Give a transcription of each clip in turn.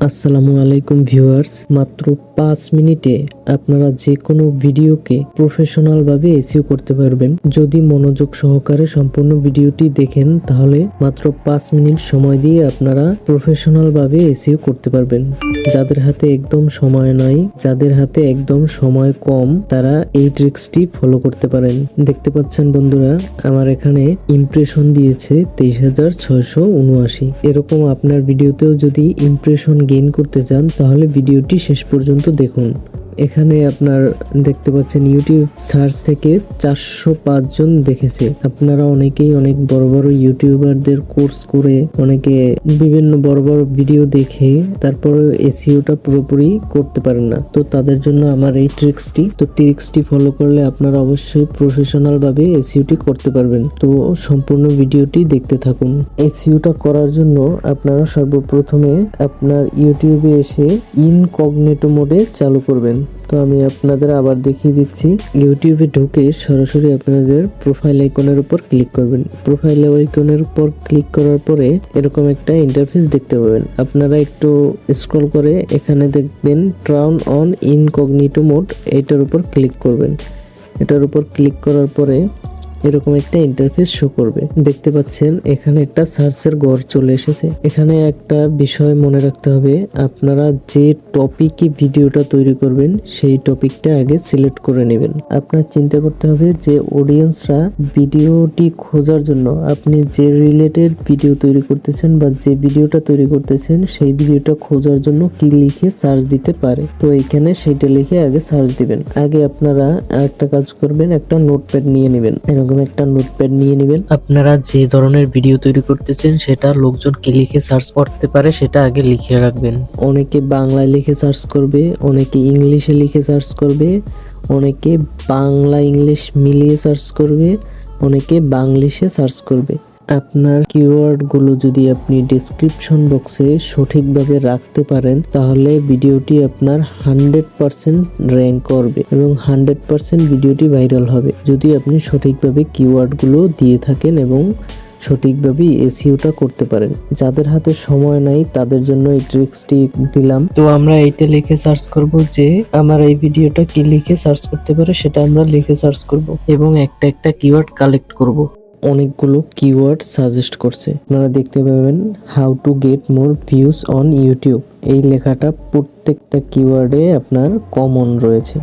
আসসালামু আলাইকুম ভিউয়ার্স মাত্র পাঁচ মিনিটে আপনারা যে কোনো ভিডিওকে প্রফেশনাল ভাবে এসিও করতে পারবেন। যদি মনোযোগ সহকারে সম্পূর্ণ ভিডিওটি দেখেন, তাহলে মাত্র পাঁচ মিনিট সময় দিয়ে আপনারা প্রফেশনাল ভাবে এসিও করতে পারবেন। যাদের হাতে একদম সময় নাই, যাদের হাতে একদম সময় কম, তারা এই ট্রিক্সটি ফলো করতে পারেন। দেখতে পাচ্ছেন বন্ধুরা, আমার এখানে ইমপ্রেশন দিয়েছে তেইশ হাজার ছয়শো উনআশি। এরকম আপনার ভিডিওতেও যদি ইমপ্রেশন গেইন করতে চান, তাহলে ভিডিওটি শেষ পর্যন্ত দেখুন। এখানে আপনার দেখতে পাচ্ছেন ইউটিউব সার্চ থেকে চারশো পাঁচ জন দেখেছে। আপনারা অনেকেই অনেক বড় বড় ইউটিউবারদের কোর্স করে অনেকে বিভিন্ন বড় বড় ভিডিও দেখে তারপরে এসিওটা পুরোপুরি করতে পারেন না। তো তাদের জন্য আমার এই ট্রিক্সটি তো ট্রিক্সটি ফলো করলে আপনারা অবশ্যই প্রফেশনাল ভাবে এসিওটি করতে পারবেন। তো সম্পূর্ণ ভিডিওটি দেখতে থাকুন। এসিওটা করার জন্য আপনারা সর্বপ্রথমে আপনার ইউটিউবে এসে ইনকগনেটো মোডে চালু করবেন। তো আমি আপনাদের আবার দেখিয়ে দিচ্ছি। ইউটিউবে ঢুকে সরাসরি আপনাদের প্রোফাইল আইকনের উপর ক্লিক করবেন। প্রোফাইল আইকনের উপর ক্লিক করার পরে এরকম একটা ইন্টারফেস দেখতে পাবেন। আপনারা একটু স্ক্রল করে এখানে দেখবেন ট্রাউন অন ইনকগনিটো মোড এটার উপর ক্লিক করবেন। এটার উপর ক্লিক করার পরে এরকম একটা ইন্টারফেস শো করবে। দেখতে পাচ্ছেন, এখানে একটা সার্চের গড় চলে এসেছে। এখানে একটা বিষয় মনে রাখতে হবে, আপনারা যে টপিকে ভিডিওটা তৈরি করবেন, সেই টপিকটা আগে সিলেক্ট করে নেবেন। আপনার চিন্তা করতে হবে যে অডিয়েন্সরা ভিডিওটি খোঁজার জন্য আপনি যে রিলেটেড ভিডিও তৈরি করতেছেন বা যে ভিডিওটা তৈরি করতেছেন, সেই ভিডিওটা খোঁজার জন্য কি লিখে সার্চ দিতে পারে। তো এখানে সেইটা লিখে আগে সার্চ দিবেন। আগে আপনারা একটা কাজ করবেন, একটা নোটপ্যাড নিয়ে নেবেন। এরকম একটা নোটপ্যাড নিয়ে নেবেন। আপনারা যে ধরনের ভিডিও তৈরি করতেছেন সেটা লোকজন কি লিখে সার্চ করতে পারে সেটা আগে লিখে রাখবেন। অনেকে বাংলায় লিখে সার্চ করবে অনেকে ইংলিশে লিখে সার্চ করবে অনেকে বাংলা ইংলিশ মিলিয়ে সার্চ করবে অনেকে বাংলিশে সার্চ করবে। আপনার কিওয়ার্ডগুলো যদি আপনি ডেসক্রিপশন বক্সে সঠিকভাবে রাখতে পারেন, তাহলে ভিডিওটি আপনার হান্ড্রেড পারসেন্ট র্যাঙ্ক করবে এবং হান্ড্রেড পারসেন্ট ভিডিওটি ভাইরাল হবে। যদি আপনি সঠিকভাবে কিওয়ার্ডগুলো দিয়ে থাকেন এবং সঠিকভাবে এসিওটা করতে পারেন। যাদের হাতে সময় নাই, তাদের জন্য এই ট্রিক্সটি দিলাম। তো আমরা এইটা লিখে সার্চ করব যে, আমার এই ভিডিওটা কি লিখে সার্চ করতে পারে, সেটা আমরা লিখে সার্চ করব এবং একটা একটা কিওয়ার্ড কালেক্ট করব। অনেকগুলো কিওয়ার্ড সাজেস্ট করছে। আপনারা দেখতে পাবেন how to get more views on YouTube এই লেখাটা প্রত্যেকটা কিওয়ার্ডে আপনার কমন রয়েছে।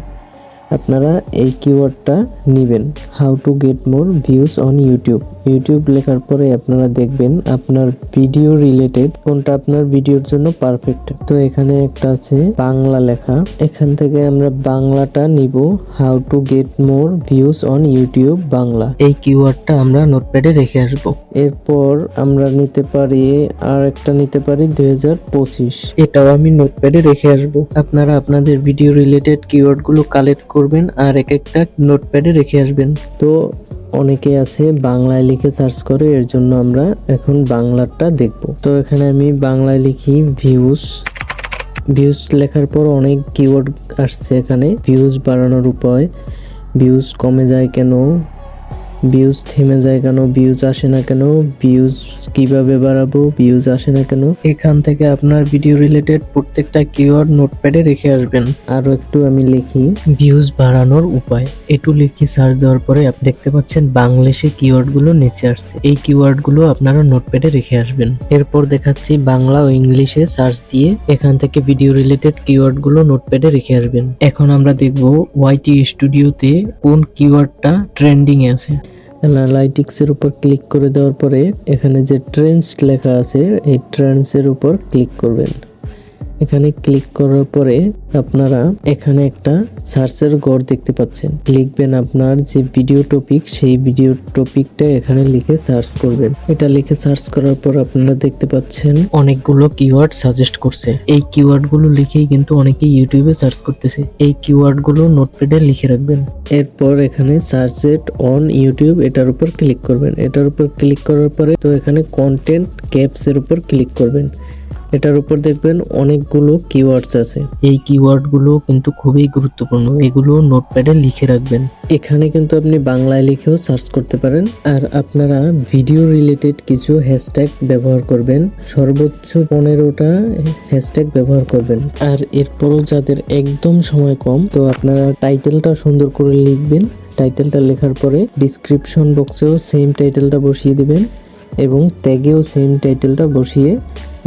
আপনারা এই কিওয়ার্ডটা নেবেন। How to get more views on YouTube YouTube লেখার পরে আপনারা দেখবেন আপনার ভিডিও রিলেটেড কোনটা আপনার ভিডিওর জন্য পারফেক্ট তো এখানে একটা আছে বাংলা লেখা। এখান থেকে আমরা বাংলাটা নিব। How to get more views on YouTube Bangla. এই কিওয়ার্ডটা আমরা নোটপ্যাডে রেখে আসব। এরপর আমরা নিতে পারি আর একটা নিতে পারি দুই হাজার পঁচিশ। এটাও আমি নোটপ্যাডে রেখে আসব। আপনারা আপনাদের ভিডিও রিলেটেড কিওয়ার্ডগুলো কালেক্ট করবেন আর এক একটা নোটপ্যাডে রেখে আসবেন। তো অনেকে আছে বাংলায় লিখে সার্চ করে, এর জন্য আমরা এখন বাংলাটা দেখব। তো এখানে আমি বাংলায় লিখি ভিউজ ভিউজ লেখার পর অনেক কিওয়ার্ড আসছে এখানে। ভিউজ বাড়ানোর উপায়। ভিউজ কমে যায় কেন? ভিউজ থেমে যায় কেন? ভিউজ আসে না কেন? ভিউজ কীভাবে বাড়াবো? ভিউজ আসে না কেন? এখান থেকে আপনার ভিডিও রিলেটেড প্রত্যেকটা কিওয়ার্ড নোটপ্যাডে রেখে আসবেন। আরও একটু আমি লিখি। ভিউজ বাড়ানোর উপায়। একটু লিখি সার্চ দেওয়ার পরে আপনি দেখতে পাচ্ছেন বাংলাদেশে কিওয়ার্ডগুলো নিচে আসছে। এই কিওয়ার্ডগুলো আপনারা নোটপ্যাডে রেখে আসবেন। এরপর দেখাচ্ছি বাংলা ও ইংলিশে সার্চ দিয়ে এখান থেকে ভিডিও রিলেটেড কিওয়ার্ডগুলো নোটপ্যাডে রেখে আসবেন। এখন আমরা দেখব ওয়াইটি স্টুডিওতে কোন কিওয়ার্ডটা ট্রেন্ডিং আছে। অ্যানালাইটিক্স এর উপর ক্লিক করে দেওয়ার পরে এখানে যে ট্রেন্ডস লেখা আছে, এই ট্রেন্ডসের উপর ক্লিক করবেন। এখানে ক্লিক করার পরে আপনারা এখানে একটা সার্চের গড় দেখতে পাচ্ছেন। লিখবেন আপনার যে ভিডিও টপিক সেই ভিডিও টপিকটা এখানে লিখে সার্চ করবেন। এটা লিখে সার্চ করার পর আপনারা দেখতে পাচ্ছেন অনেকগুলো কিওয়ার্ড সাজেস্ট করছে। এই কিওয়ার্ডগুলো লিখেই কিন্তু অনেকে ইউটিউবে সার্চ করতেছে। এই কিওয়ার্ডগুলো নোটপ্যাডে লিখে রাখবেন। এরপর এখানে সার্চ এট অন ইউটিউব এটার উপর ক্লিক করবেন। এটার উপর ক্লিক করার পরে তো এখানে কন্টেন্ট ক্যাপস এর উপর ক্লিক করবেন। এটার উপর দেখবেন অনেকগুলো কিওয়ার্ডস আছে। এই কিওয়ার্ডগুলো কিন্তু খুবই গুরুত্বপূর্ণ। এগুলো নোটপ্যাডে লিখে রাখবেন। এখানে কিন্তু আপনি বাংলায় লিখেও সার্চ করতে পারেন। আর আপনারা ভিডিও রিলেটেড কিছু হ্যাশট্যাগ ব্যবহার করবেন। সর্বোচ্চ পনেরোটা হ্যাশট্যাগ ব্যবহার করবেন। আর এরপরও যাদের একদম সময় কম, তো আপনারা টাইটেলটা সুন্দর করে লিখবেন। টাইটেলটা লেখার পরে ডিসক্রিপশন বক্সেও সেম টাইটেলটা বসিয়ে দিবেন। এবং ট্যাগেও সেম টাইটেলটা বসিয়ে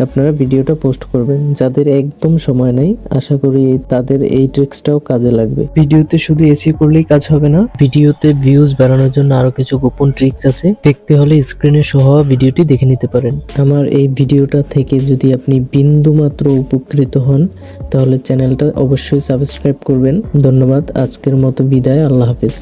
আপনারা ভিডিওটা পোস্ট করবেন। যাদের একদম সময় নেই আশা করি তাদের এই ট্রিক্সটাও কাজে লাগবে। ভিডিওতে শুধু এসি করলেই কাজ হবে না ভিডিওতে ভিউজ বাড়ানোর জন্য আরও কিছু গোপন ট্রিক্স আছে। দেখতে হলে স্ক্রিনে সহ ভিডিওটি দেখে নিতে পারেন। আমার এই ভিডিওটা থেকে যদি আপনি বিন্দু মাত্র উপকৃত হন তাহলে চ্যানেলটা অবশ্যই সাবস্ক্রাইব করবেন। ধন্যবাদ আজকের মতো বিদায় আল্লাহ হাফিজ।